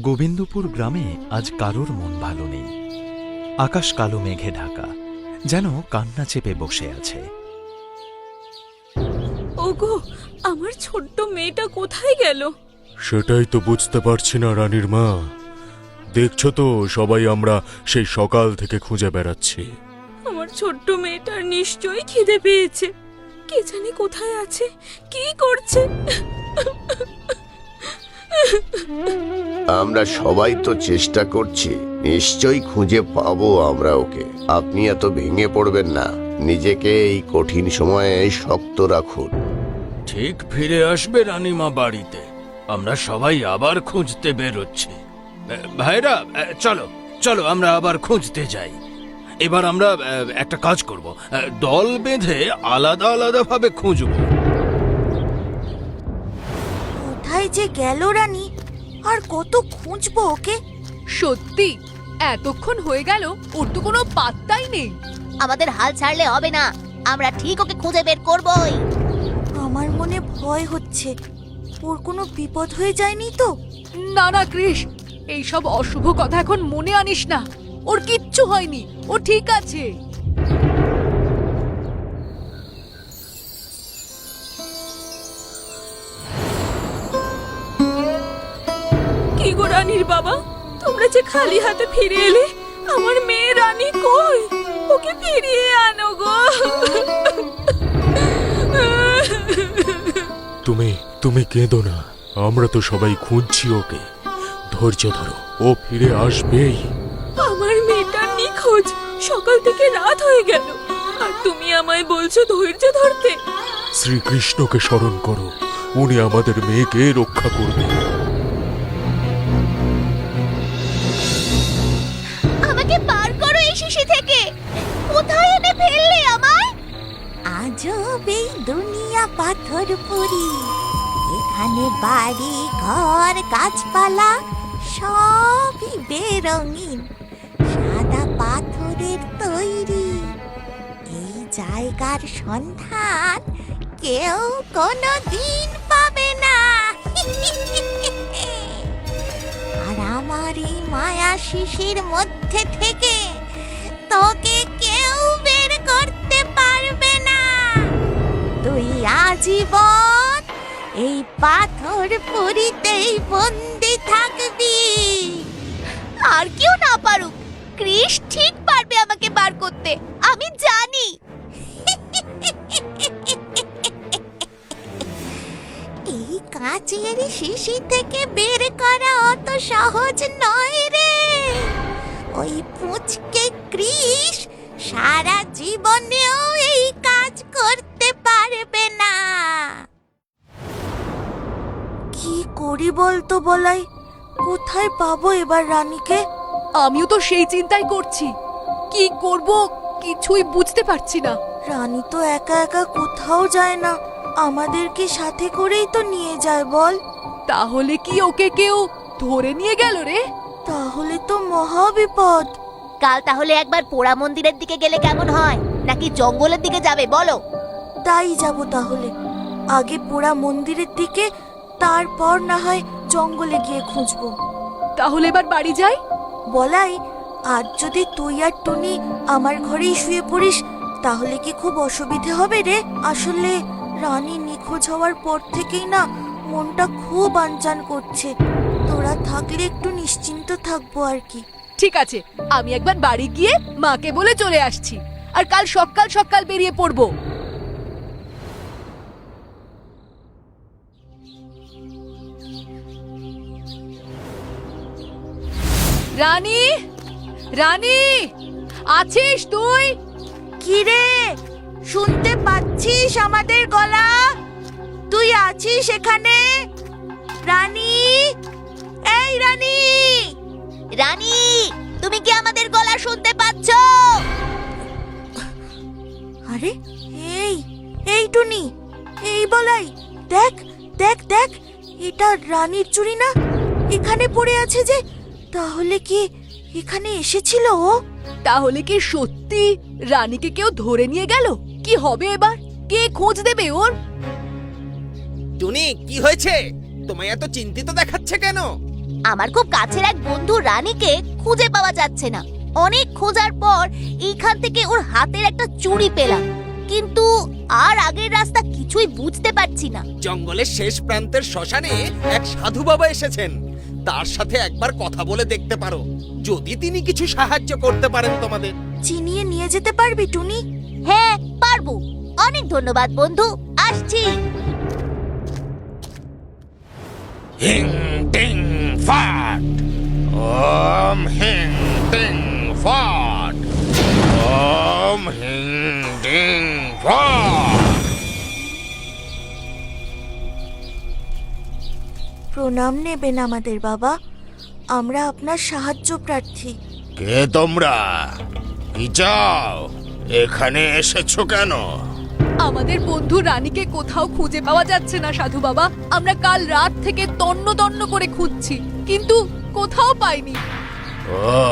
গোবিন্দপুর গ্রামে আজ কারোর মন ভালো নেই। আকাশ কালো মেঘে ঢাকা। যেন কান্না চেপে বসে আছে। ওগো আমার ছোট্ট মেয়েটা কোথায় গেল? সেটাই তো বুঝতে পারছি না রানীর মা। দেখছ তো সবাই আমরা সেই সকাল থেকে খুঁজে বেড়াচ্ছি। আমার ছোট্ট মেয়েটার নিশ্চয়ই খিদে পেয়েছে। কে জানি কোথায় আছে কি করছে? আমরা সবাই তো চেষ্টা করছি। নিশ্চয়ই খুঁজে পাবো আমরা ওকে। আপনি এত ভেঙে পড়বেন না। নিজেকে এই কঠিন সময়ে শক্ত রাখুন। ঠিক ফিরে আসবে রানীমা বাড়িতে। আমরা সবাই আবার খুঁজতে বেরোচ্ছি। ভাইরা চলো চলো, আমরা আবার খুঁজতে যাই। এবার আমরা একটা কাজ করব। দল বেঁধে আলাদা আলাদা ভাবে খুঁজব। কোথায় যে গেল রানী? আর কত খুঁজবো ওকে? সত্যি এতক্ষণ হয়ে গেল ওর তো কোনো পাত্তাই নেই। আমাদের হাল ছাড়লে হবে না। আমরা ঠিক ওকে খুঁজে বের করবই। আমার মনে ভয় হচ্ছে। ওর কোনো বিপদ হয়ে যায়নি তো? না না কৃষ এইসব অশুভ কথা এখন মনে আনিস না। ওর কিচ্ছু হয়নি। ও ঠিক আছে। রানীর বাবা তোমরা যে খালি হাতে ফিরে এলে আমার মেয়ে রানী কই? ওকে ফিরিয়ে আনো গো। তুমি তুমি কেঁদো না আমরা তো সবাই খুঁজছি ওকে। ধৈর্য ধরো ও ফিরে আসবেই। আমার মেয়েটা নিখোঁজ সকাল থেকে রাত হয়ে গেল। আর তুমি আমায় বলছো ধৈর্য ধরতে। শ্রীকৃষ্ণকে স্মরণ করো উনি আমাদের মেয়েকে রক্ষা করবে ফেললে আমায়? আজব এই দুনিয়া পাথর পুরি। এখানে বাড়ি, ঘর, গাছপালা, সবই বেরঙিন। সাদা পাথরের তৈরি। এই জায়গার সন্ধান কেউ কোনো দিন পাবে না। আর আমার এই মায়া শিশির মধ্যে থেকে তোকে তুই আজীবন এই পাথর পুরিতেই বন্দি থাকবি। আর কেউ না পারুক ক্রিস ঠিক পারবে আমাকে বার করতে, আমি জানি। এই কাচের শিশি থেকে বের করা অত সহজ নয় রে। ওই পুচকে কৃষ সারা জীবনেও এই করি বলতো বলাই? কোথায় পাবো এবার রানীকে? আমিও তো সেই চিন্তাই করছি। কি করব কিছুই বুঝতে পারছি না। রানী তো একা একা কোথাও যায় না। আমাদেরকে সাথে করেই তো নিয়ে যায় বল। তাহলে কি ওকে কেউ ধরে নিয়ে গেল রে? তাহলে তো মহা বিপদ। কাল তাহলে একবার পোড়া মন্দিরের দিকে গেলে কেমন হয়? নাকি জঙ্গলের দিকে যাবে বলো? তাই যাব তাহলে। আগে পোড়া মন্দিরের দিকে তারপর না হয় জঙ্গলে গিয়ে খুঁজবো। তাহলে এবার বাড়ি যাই? বলাই আজ যদি তুই আর টুনি আমার ঘরেই শুয়ে পড়িস তাহলে কি খুব অসুবিধে হবে রে? আসলে রানী নিখোঁজ হওয়ার পর থেকেই না মনটা খুব আনচান করছে। তোরা থাকলে একটু নিশ্চিন্ত থাকব আর কি। ঠিক আছে আমি একবার বাড়ি গিয়ে মাকে বলে চলে আসছি। আর কাল সকাল সকাল বেরিয়ে পড়ব। রানী? রানী? আছিস তুই? কি রে শুনতে পাচ্ছিস আমাদের গলা? তুই আছিস এখানে? রানী? এই রানী! রানী তুমি কি আমাদের গলা শুনতে পাচ্ছ? আরে এই এই টুনি এই বলাই দেখ দেখ দেখ এটা রানীর চুড়ি না? এখানে পড়ে আছে যে তাহলে কি এখানে এসেছিল ও? তাহলে কি সত্যি রানীকে কেউ ধরে নিয়ে গেল? কি হবে এবার? কে খোঁজ দেবে ওর? টুনি কি হয়েছে? তোমায় এত চিন্তিত দেখাচ্ছে কেন? আমার খুব কাছের এক বন্ধু রানীকে খুঁজে পাওয়া যাচ্ছে না। অনেক খোঁজার পর এইখান থেকে ওর হাতের একটা চুড়ি পেলাম। কিন্তু আর আগের রাস্তা কিছুই বুঝতে পারছি না। জঙ্গলের শেষ প্রান্তের শ্মশানে এক সাধু বাবা এসেছেন। তার সাথে একবার কথা বলে দেখতে পারো। যদি তিনি কিছু সাহায্য করতে পারেন তোমাদের। চিনিয়ে নিয়ে যেতে পারবি টুনি? হ্যাঁ পারব। অনেক ধন্যবাদ বন্ধু। আসছি। হিং টিং ফাট। ওম হিং টিং ফাট। ওম হিং টিং ফাট। প্রণাম নেবেন আমাদের বাবা। আমরা আপনার সাহায্য প্রার্থী। কে তোমরা? কি চাও? এখানে এসেছ কেন? আমাদের বন্ধু রানীকে কোথাও খুঁজে পাওয়া যাচ্ছে না সাধু বাবা। আমরা কাল রাত থেকে তন্ন তন্ন করে খুঁজছি কিন্তু কোথাও পাইনি। ও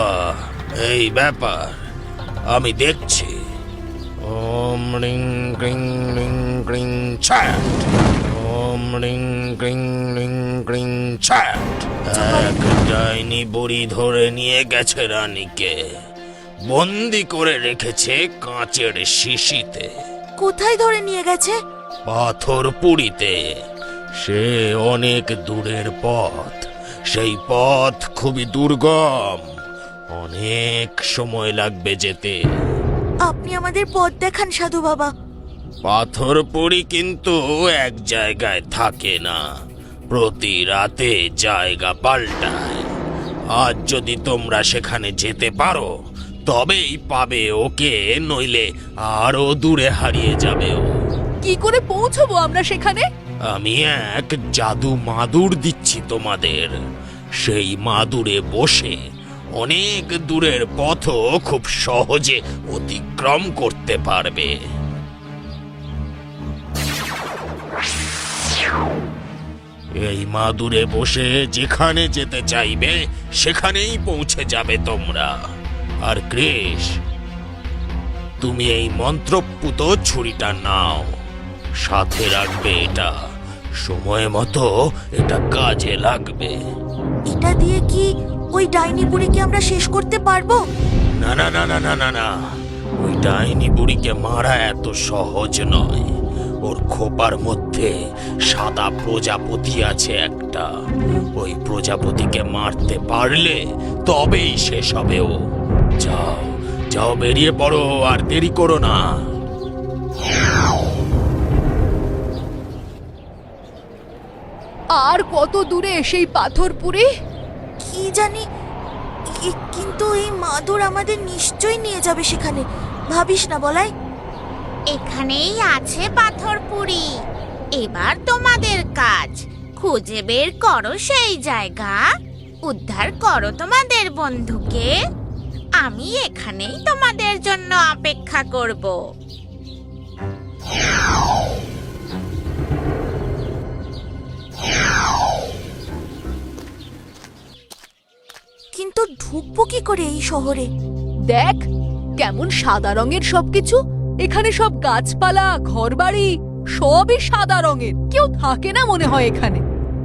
এই ব্যাপার। আমি দেখছি। ওম রিং ক্রিং রিং ক্রিং ছ্যাট ওম রিং ক্রিং রিং ক্রিং ছ্যাট এক ডাইনি বুড়ি ধরে নিয়ে গেছে রানীকে। বন্দি করে রেখেছে কাঁচের শিশিতে। কোথায় ধরে নিয়ে গেছে? পাথর পুরীতে। সে অনেক দূরের পথ। সেই পথ খুবই দুর্গম। অনেক সময় লাগবে যেতে। আপনি আমাদের পথ দেখান সাধু বাবা। পাথর পুরী কিন্তু এক জায়গায় থাকে না। প্রতি রাতে জায়গা পাল্টায়। আজ যদি তোমরা সেখানে যেতে পারো তবেই পাবে ওকে নইলে আরও দূরে হারিয়ে যাবে ও কি করে পৌঁছবো আমরা সেখানে? আমি এক জাদু মাদুর দিচ্ছি তোমাদের। সেই মাদুরে বসে অনেক দূরের পথও খুব সহজে অতিক্রম করতে পারবে। এই মাদুরে বসে যেখানে যেতে চাইবে সেখানেই পৌঁছে যাবে তোমরা। আর কৃষ তুমি এই মন্ত্রপুত ছুরিটা নাও। সাথে রাখবে এটা। সময় মতো এটা কাজে লাগবে। এটা দিয়ে কি ওই ডাইনি বুড়িকে আমরা শেষ করতে পারব? না না না না না না না। ওই ডাইনি বুড়িকে মারা এত সহজ নয়। ওর খোপার মধ্যে সাদা প্রজাপতি আছে একটা। ওই প্রজাপতিকে মারতে পারলে তবেই শেষ হবে ও। যাও যাও বেরিয়ে পড়ো আর দেরি করো না। আর কত দূরে সেই পাথরপুরে? কি জানি কি- কিন্তু এই মাদুর আমাদের নিশ্চয়ই নিয়ে যাবে সেখানে। ভাবিস না বলাই? এখানেই আছে পাথরপুরি। এবার তোমাদের কাজ। খুঁজে বের করো সেই জায়গা। উদ্ধার করো তোমাদের বন্ধুকে। আমি এখানেই তোমাদের জন্য অপেক্ষা করব। কিন্তু ঢুকবো কি করে এই শহরে? দেখ, কেমন সাদা রঙের সবকিছু। এখানে সব গাছপালা ঘরবাড়ি সবই সাদা রঙের। কেউ থাকে না মনে হয় এখানে।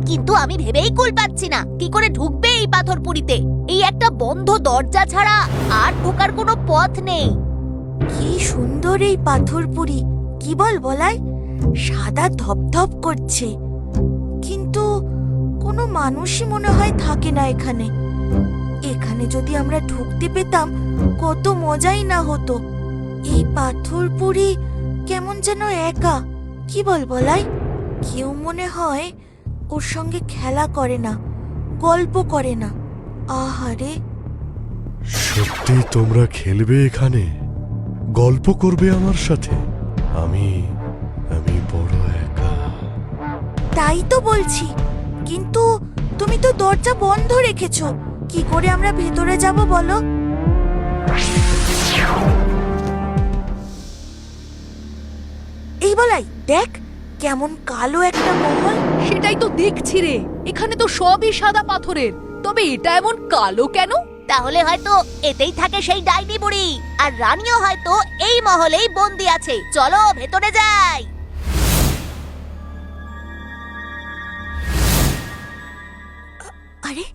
কিন্তু আমি ভেবেই কুল পাচ্ছি না। কি করে ঢুকবে এই পাথর পাথরপুরিতে? এই একটা বন্ধ দরজা ছাড়া আর ঢোকার কোনো পথ নেই। কি সুন্দর এই পাথর পাথরপুরি। কি বল বলাই? সাদা ধপধপ করছে। কিন্তু কোনো মানুষই মনে হয় থাকে না এখানে। এখানে যদি আমরা ঢুকতে পেতাম কত মজাই না হতো। এই পাথরপুরি কেমন যেন একা কি বল বলাই কেউ মনে হয় ওর সঙ্গে খেলা করে না গল্প করে না। আহারে। সত্যি তোমরা খেলবে এখানে? গল্প করবে আমার সাথে? আমি আমি বড় একা। তাই তো বলছি কিন্তু তুমি তো দরজা বন্ধ রেখেছো কি করে আমরা ভেতরে যাব বলো? এই বলাই দেখ কেমন কালো একটা মহল। সেটাই তো দেখছি রে। এখানে তো সবই সাদা পাথরের। তবে এটা এমন কালো কেন? তাহলে হয়তো এতেই থাকে সেই ডাইনি বুড়ি আর রানীও হয়তো এই মহলেই বন্দি আছে। চলো ভেতরে যাই। আরে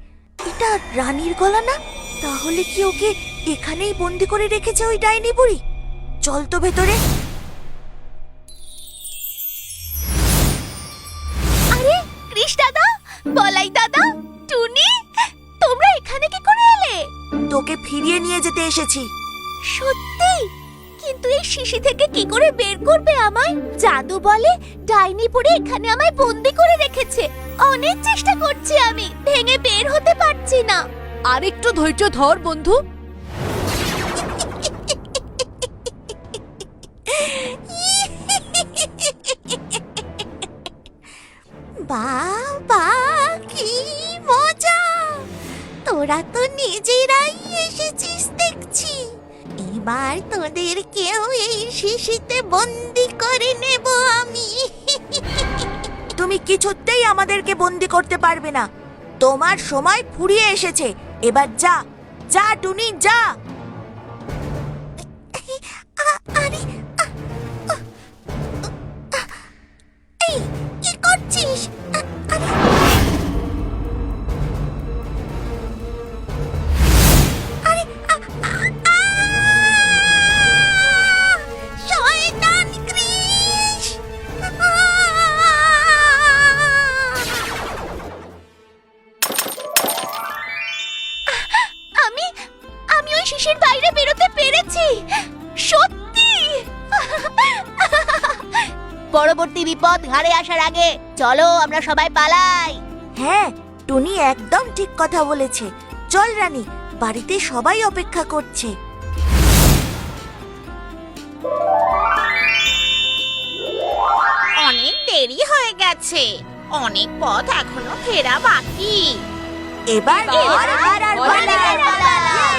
এটা রানীর গলা না? তাহলে কি ওকে এখানেই বন্দি করে রেখেছে ওই ডাইনি বুড়ি? চল তো ভেতরে। এসেছি। সত্যি? কিন্তু এই শিশি থেকে কি করে বের করবে আমায়? জাদু বলে ডাইনি পড়ে এখানে আমায় বন্দি করে রেখেছে। অনেক চেষ্টা করছি আমি ভেঙে বের হতে পারছি না। আর একটু ধৈর্য ধর বন্ধু। বাবা কি মজা! তোরা তো এবার তোদের কেউ এই শিশিতে বন্দি করে নেব আমি। তুমি কিছুতেই আমাদেরকে বন্দি করতে পারবে না। তোমার সময় ফুরিয়ে এসেছে। এবার যা যা টুনি, যা। চলো আমরা সবাই পালাই। হ্যাঁ টুনি একদম ঠিক কথা বলেছে। চল রানী বাড়িতে সবাই অপেক্ষা করছে। অনেক দেরি হয়ে গেছে। অনেক পথ এখনও ফেরা বাকি। এবার আর আর